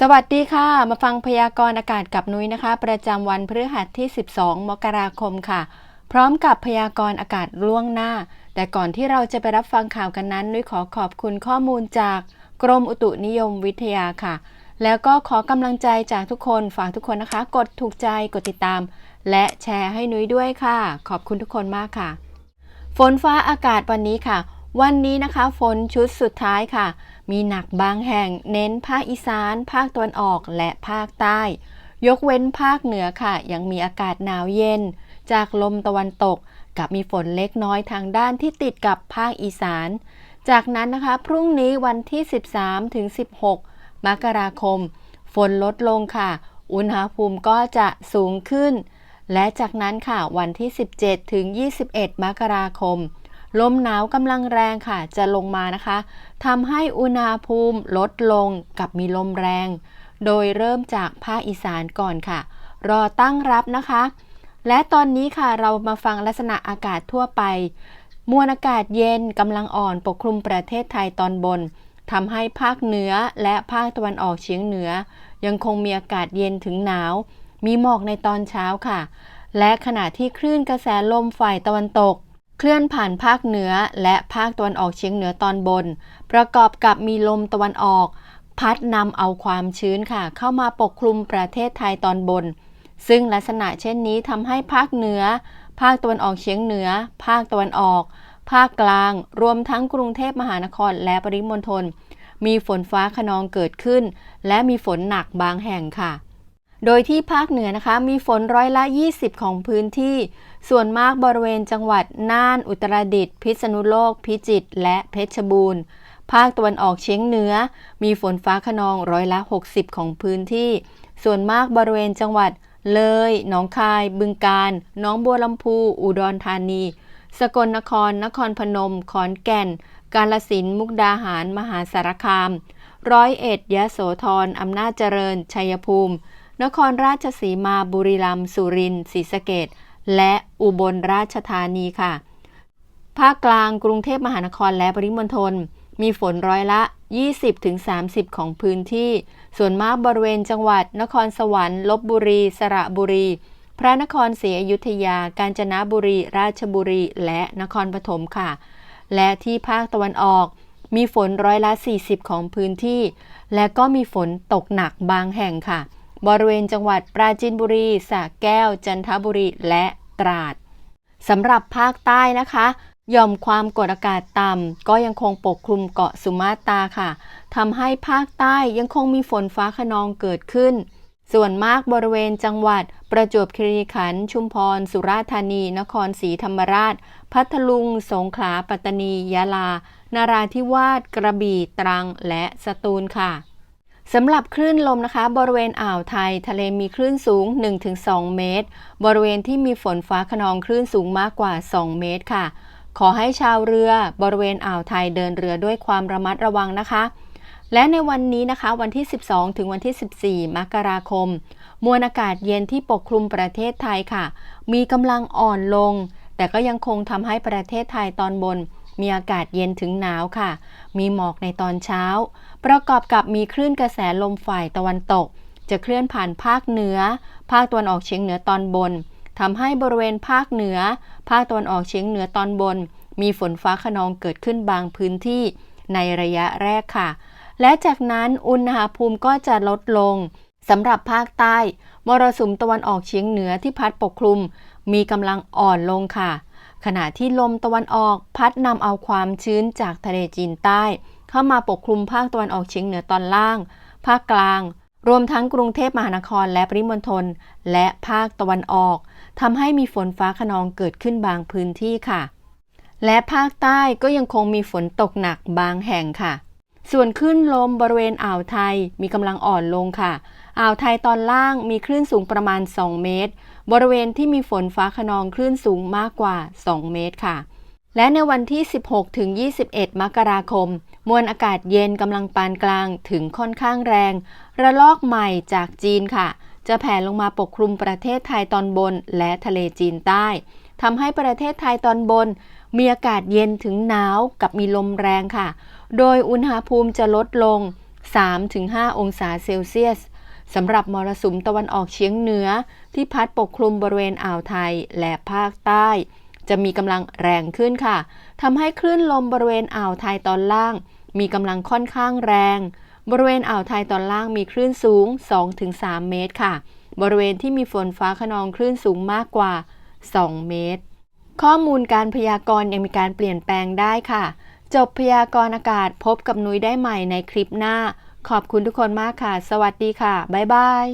สวัสดีค่ะ มาฟังพยากรณ์อากาศกับนุ้ยนะคะ ประจำวันพฤหัสที่ 12 มกราคมค่ะ พร้อมกับพยากรณ์อากาศล่วงหน้า แต่ก่อนที่เราจะไปรับฟังข่าวกันนั้น นุ้ยขอขอบคุณข้อมูลจากกรมอุตุนิยมวิทยาค่ะ แล้วก็ขอกำลังใจจากทุกคนฝากทุกคนนะคะ กดถูกใจกดติดตาม และแชร์ให้นุ้ยด้วยค่ะ ขอบคุณทุกคนมากค่ะ ฝนฟ้าอากาศวันนี้ค่ะ วันนี้นะคะ ฝนชุดสุดท้ายค่ะ มีหนักบางแห่งเน้นภาคอีสาน ภาคตะวันออกและภาคใต้ ยกเว้นภาคเหนือค่ะ ยังมีอากาศหนาวเย็น จากลมตะวันตก กับมีฝนเล็กน้อยทางด้านที่ติดกับภาคอีสาน จากนั้นนะคะ พรุ่งนี้วันที่ 13ถึง16 มกราคม ฝนลดลงค่ะ อุณหภูมิก็จะสูงขึ้น และจากนั้นค่ะวันที่ 17ถึง21 มกราคม ลมหนาวกำลังแรงค่ะ จะลงมานะคะทำให้อุณหภูมิลดลงกับมีลมแรง โดยเริ่มจากภาคอีสานก่อนค่ะ รอตั้งรับนะคะ และตอนนี้ค่ะเรามาฟังลักษณะอากาศทั่วไป มวลอากาศเย็นกำลังอ่อนปกคลุมประเทศไทยตอนบนทำให้ภาคเหนือและภาคตะวันออกเฉียงเหนือ ยังคงมีอากาศเย็นถึงหนาว มีหมอกในตอนเช้าค่ะ และขณะที่คลื่นกระแสลมฝ่ายตะวันตก เคลื่อนผ่านภาคเหนือและภาคตะวันออกเฉียงเหนือตอนบน ประกอบกับมีลมตะวันออก พัดนำเอาความชื้นค่ะ เข้ามาปกคลุมประเทศไทยตอนบน ซึ่งลักษณะเช่นนี้ทำให้ภาคเหนือ ภาคตะวันออกเฉียงเหนือ ภาคตะวันออก ภาคกลาง รวมทั้งกรุงเทพมหานครและปริมณฑลมีฝนฟ้าขนองเกิดขึ้น และมีฝนหนักบางแห่งค่ะ โดยที่ภาคเหนือนะคะมีฝนร้อยละ 20 ของพื้นที่ ส่วนมากบริเวณจังหวัดน่าน อุตรดิตถ์พิษณุโลก พิจิตรและเพชรบูรณ์ ภาคตะวันออกเฉียงเหนือ มีฝนฟ้าขนองร้อยละ 60 ของพื้นที่ ส่วนมากบริเวณจังหวัด เลย หนองคาย บึงกาฬหนองบัวลำพู อุดรธานี สกลนคร นครพนม ขอนแก่น กาลสินธุ์มุกดาหาร มหาสารคาม ร้อยเอ็ดยะโสธรอำนาจเจริญ ชัยภูมิ นครราชสีมาบุรีรัมย์สุรินทร์ศรีสะเกษและอุบลราชธานีค่ะ ภาคกลางกรุงเทพมหานครและปริมณฑลมีฝนร้อยละ 20-30 ของพื้นที่ ส่วนมากบริเวณจังหวัด นครสวรรค์ ลบบุรี สระบุรี พระนครศรีอยุธยา กาญจนบุรี ราชบุรี และนครปฐมค่ะ และที่ภาคตะวันออก มีฝนร้อยละ 40 ของพื้นที่ และก็มีฝนตกหนักบางแห่งค่ะ บริเวณจังหวัดปราจีนบุรีสระแก้ว จันทบุรี และตราดสำหรับภาคใต้นะคะย่อมความกดอากาศต่ำก็ยังคงปกคลุมเกาะสุมาตราค่ะทำให้ภาคใต้ยังคงมีฝนฟ้าขนองเกิดขึ้น ส่วนมากบริเวณจังหวัด ประจวบคีรีขันธ์ชุมพร สุราษฎร์ธานี นครศรีธรรมราช พัทลุง สงขลา ปัตตานี ยะลา นาราธิวาส กระบี่ ตรัง และสตูลค่ะ สำหรับคลื่นลมนะคะ บริเวณอ่าวไทย ทะเลมีคลื่นสูง 1-2 เมตร บริเวณที่มีฝนฟ้าขนองคลื่นสูงมากกว่า 2 เมตรค่ะ ขอให้ชาวเรือบริเวณอ่าวไทยเดินเรือด้วยความระมัดระวังนะคะ และในวันนี้นะคะวันที่ 12 ถึงวันที่ 14 มกราคม มวลอากาศเย็นที่ปกคลุมประเทศไทยค่ะ มีกำลังอ่อนลง แต่ก็ยังคงทำให้ประเทศไทยตอนบน มีอากาศเย็นถึงหนาวค่ะ มีหมอกในตอนเช้า ประกอบกับมีคลื่นกระแสลมฝ่ายตะวันตก จะเคลื่อนผ่านภาคเหนือ ภาคตะวันออกเฉียงเหนือตอนบนทำให้บริเวณภาคเหนือ ภาคตะวันออกเฉียงเหนือตอนบน มีฝนฟ้าขนองเกิดขึ้นบางพื้นที่ในระยะแรกค่ะ และจากนั้นอุณหภูมิก็จะลดลงสำหรับภาคใต้ มรสุมตะวันออกเฉียงเหนือที่พัดปกคลุม มีกำลังอ่อนลงค่ะ ขณะที่ลมตะวันออกพัดนำเอาความชื้นจากทะเลจีนใต้ เข้ามาปกคลุมภาคตะวันออกเฉียงเหนือตอนล่าง ภาคกลาง รวมทั้งกรุงเทพมหานครและปริมณฑลและภาคตะวันออกทำให้มีฝนฟ้าขนองเกิดขึ้นบางพื้นที่ค่ะ และภาคใต้ก็ยังคงมีฝนตกหนักบางแห่งค่ะ ส่วนคลื่นลมบริเวณอ่าวไทยมีกำลังอ่อนลงค่ะ อ่าวไทยตอนล่างมีคลื่นสูงประมาณ 2 เมตร บริเวณที่มีฝนฟ้าขนองคลื่นสูงมากกว่า 2 เมตรค่ะ และในวันที่ 16 ถึง 21 มกราคม มวลอากาศเย็นกำลังปานกลางถึงค่อนข้างแรง ระลอกใหม่จากจีนค่ะ จะแผ่ลงมาปกคลุมประเทศไทยตอนบนและทะเลจีนใต้ ทำให้ประเทศไทยตอนบน มีอากาศเย็นถึงหนาวกับมีลมแรงค่ะ โดยอุณหภูมิจะลดลง 3-5 องศาเซลเซียสสำหรับมรสุมตะวันออกเฉียงเหนือ ที่พัดปกคลุมบริเวณอ่าวไทยและภาคใต้ จะมีกำลังแรงขึ้นค่ะทำให้คลื่นลมบริเวณอ่าวไทยตอนล่าง มีกำลังค่อนข้างแรง บริเวณอ่าวไทยตอนล่างมีคลื่นสูง 2-3 เมตรค่ะ บริเวณที่มีฝนฟ้าขนองคลื่นสูงมากกว่า 2 เมตร ข้อมูลการพยากรณ์ยังมีการเปลี่ยนแปลงได้ค่ะ จบพยากรณ์อากาศพบกับนุ้ยได้ใหม่ในคลิปหน้า ขอบคุณทุกคนมากค่ะ สวัสดีค่ะ บ๊ายบาย